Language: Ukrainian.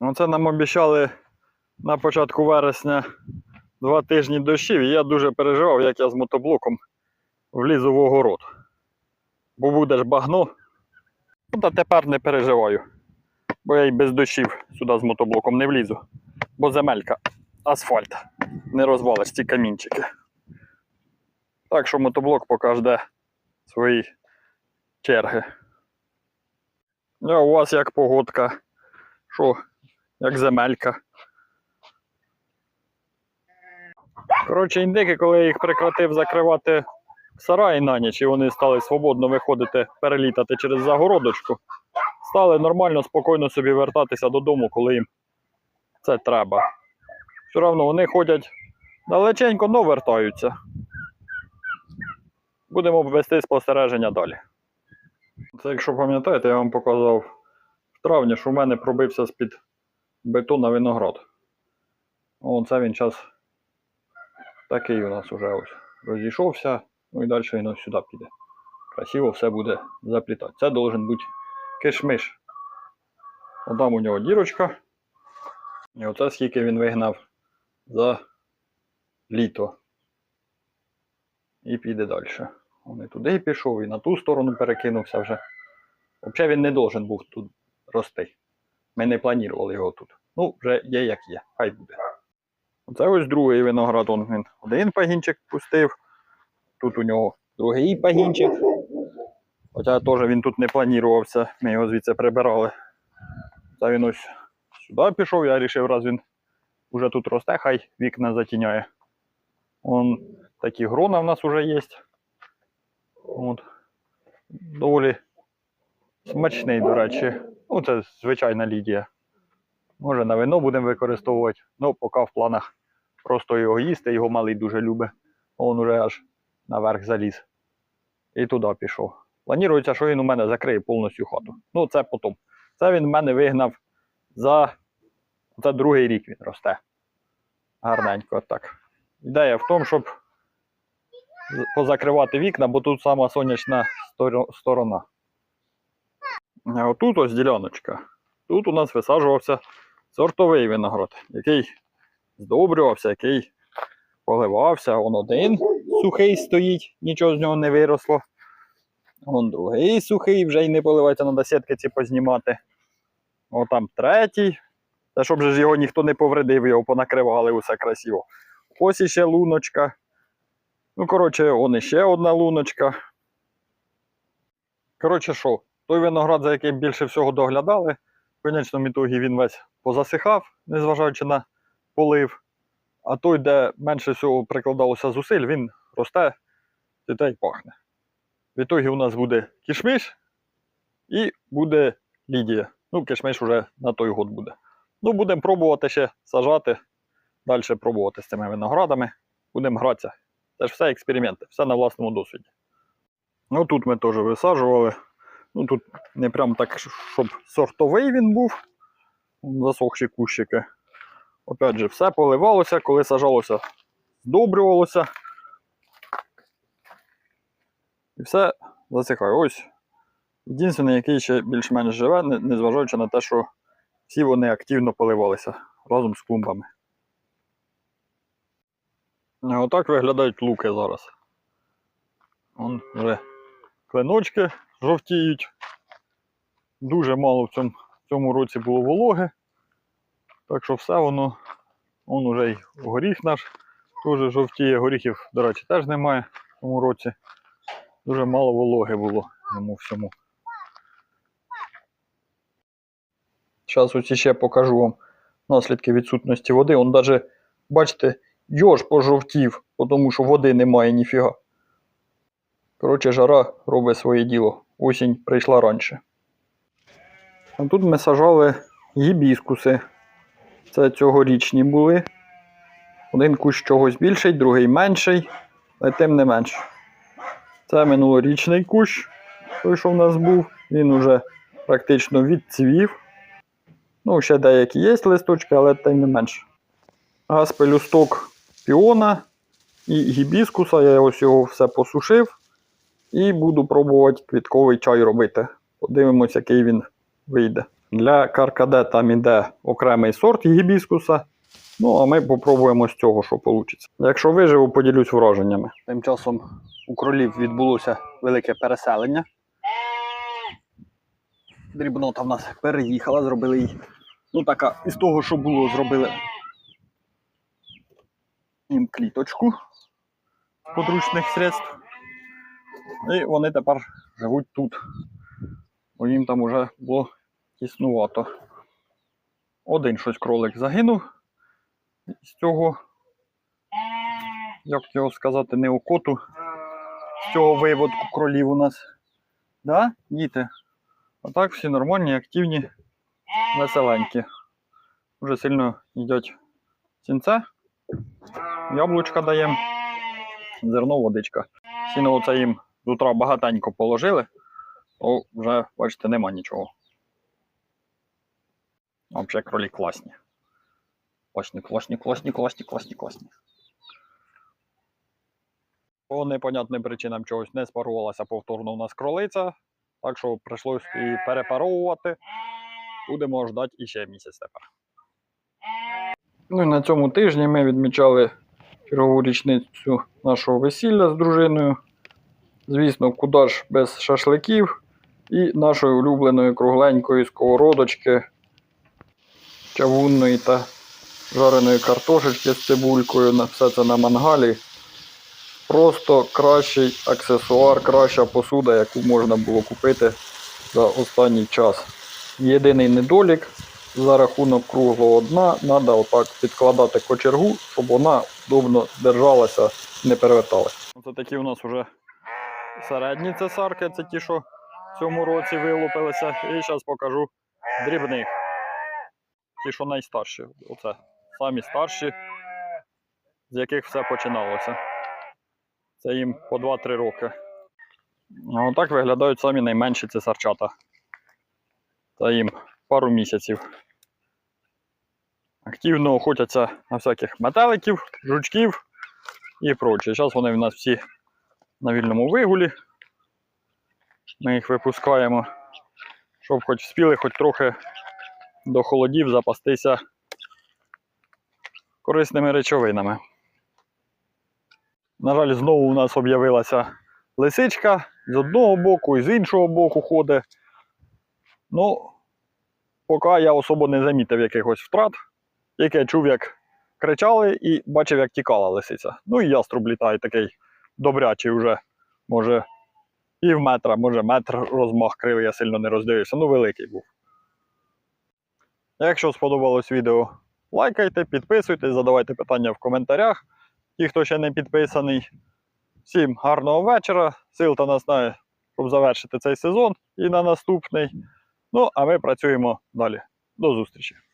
Ну, це нам обіцяли на початку вересня два тижні дощів, і я дуже переживав, як я з мотоблоком влізу в огород. Бо буде ж багно. Ну, та тепер не переживаю. Бо я й без дощів сюди з мотоблоком не влізу. Бо земелька, асфальт. Не розвалиш ці камінчики. Так що мотоблок поки свої черги. А у вас як погодка? Що, як земелька? Коротше, індики, коли я їх прекратив закривати в сараї на ніч, і вони стали свободно виходити, перелітати через загородочку, стали нормально, спокійно собі вертатися додому, коли їм це треба. Все одно вони ходять далеченько, но вертаються. Будемо вести спостереження далі. Це, якщо пам'ятаєте, я вам показав в травні, що в мене пробився з-під бетона виноград. О, це він час такий у нас уже ось розійшовся, ну і далі він ось сюди піде. Красиво все буде заплітати. Це должен бути кишмиш. Отам у нього дірочка. І оце скільки він вигнав за літо. І піде далі. Він і туди пішов, і на ту сторону перекинувся вже. Взагалі він не должен був тут рости. Ми не планували його тут. Ну, вже є як є, хай буде. Це ось другий виноград. Він один пагінчик пустив. Тут у нього другий пагінчик. Хоча теж він тут не планувався, ми його звідси прибирали. Це він ось сюди пішов, я вирішив, раз він вже тут росте, хай вікна затіняє. Вон такі грона в нас вже є. От. Доволі смачний, до речі. Ну, це звичайна лідія. Може на вино будемо використовувати. Ну, поки в планах просто його їсти, його малий дуже любить. Він уже аж наверх заліз. І туди пішов. Планується, що він у мене закриє повністю хату. Ну, це потім. Це він в мене вигнав за. Це другий рік він росте. Гарненько так. Ідея в тому, щоб позакривати вікна, бо тут сама сонячна сторона. А отут ось діляночка. Тут у нас висаджувався сортовий виноград, який здобрювався, який поливався. Он один сухий стоїть, нічого з нього не виросло. Он другий сухий, вже й не поливається, треба сітки ці познімати. О, там третій. Та щоб же ж його ніхто не повредив, його понакривали усе красиво. Ось іще луночка. Ну, коротше, он іще одна луночка. Коротше, що, той виноград, за яким більше всього доглядали, в конечному ітогі він весь позасихав, незважаючи на полив. А той, де менше всього прикладалося зусиль, він росте і те пахне. В ітогі у нас буде кішмиш і буде лідія. Ну, кишмиш вже на той год буде. Ну, будемо пробувати ще сажати, далі пробувати з цими виноградами. Будемо гратися. Це ж все експерименти, все на власному досвіді. Ну тут ми теж висаджували. Ну тут не прям так, щоб сортовий він був. Засохші кущики. Опять же, все поливалося, коли сажалося, здобрювалося. І все засихає. Ось. Єдиний, який ще більш-менш живе, незважаючи на те, що всі вони активно поливалися разом з клумбами. Отак виглядають луки зараз. Вон вже клиночки жовтіють. Дуже мало в цьому, в цьому році було вологи. Так що все воно, вон уже й горіх наш теж жовтіє. Горіхів, до речі, теж немає в цьому році. Дуже мало вологи було йому всьому. Зараз ось ще покажу вам наслідки відсутності води. Он навіть, бачите, йож пожовтів, тому що води немає ніфіга. Коротше, жара робить своє діло. Осінь прийшла раніше. А тут ми сажали гібіскуси. Це цьогорічні були. Один кущ чогось більший, другий менший, але тим не менш. Це минулорічний кущ, той, що в нас був. Він уже практично відцвів. Ну, ще деякі є листочки, але тим не менш. А з пелюсток піона і гібіскуса я ось його все посушив. І буду пробувати квітковий чай робити. Подивимось, який він вийде. Для каркаде там іде окремий сорт гібіскуса. Ну, а ми попробуємо з цього, що вийде. Якщо виживу, поділюсь враженнями. Тим часом у кролів відбулося велике переселення. Дрібнота в нас переїхала, зробили їй. Ну, така, із того, що було, зробили їм кліточку подручних средств. І вони тепер живуть тут. Бо їм там уже було тіснувато. Один щось кролик загинув. З цього, як його сказати, неокоту. З цього виводку кролів у нас. Да, діти? А так всі нормальні, активні, веселенькі. Вже сильно їдять сінце. Яблучка даємо. Зерно водичка. Сіно оце їм утра багатенько положили, то вже, бачите, нема нічого. Взагалі кролі класні. Класні, класні, класні, класні, класні, класні. По непонятним причинам чогось не спарувалася повторно у нас кролиця, так що прийшлось її перепаровувати. Будемо ждати іще місяць тепер. Ну і на цьому тижні ми відмічали чергову річницю нашого весілля з дружиною. Звісно, куди ж без шашликів і нашої улюбленої кругленької сковородочки, чавунної та жареної картошечки з цибулькою, на все це на мангалі. Просто кращий аксесуар, краща посуда, яку можна було купити за останній час. Єдиний недолік за рахунок круглого дна треба отак підкладати кочергу, щоб вона удобно держалася, не переверталася. Це такі у нас вже середні цесарки, це ті, що в цьому році вилупилися. І зараз покажу дрібних. Ті, що найстарші. Оце самі старші, з яких все починалося. Це їм по 2-3 роки. А отак виглядають самі найменші цесарчата. Це їм пару місяців. Активно охотяться на всяких метеликів, жучків і проче. Зараз вони в нас всі на вільному вигулі. Ми їх випускаємо, щоб хоч вспіли хоч трохи до холодів запастися корисними речовинами. На жаль, знову у нас об'явилася лисичка з одного боку і з іншого боку ходить. Ну, поки я особо не замітив якихось втрат. Тільки я чув, як кричали, і бачив, як тікала лисиця. Ну і яструб літає такий добрячий вже, може, пів метра, може метр розмах крил, я сильно не роздивився. Ну, великий був. Якщо сподобалось відео, лайкайте, підписуйтесь, задавайте питання в коментарях. Ті, хто ще не підписаний. Всім гарного вечора, сил та наснаги, щоб завершити цей сезон і на наступний. Ну, а ми працюємо далі. До зустрічі!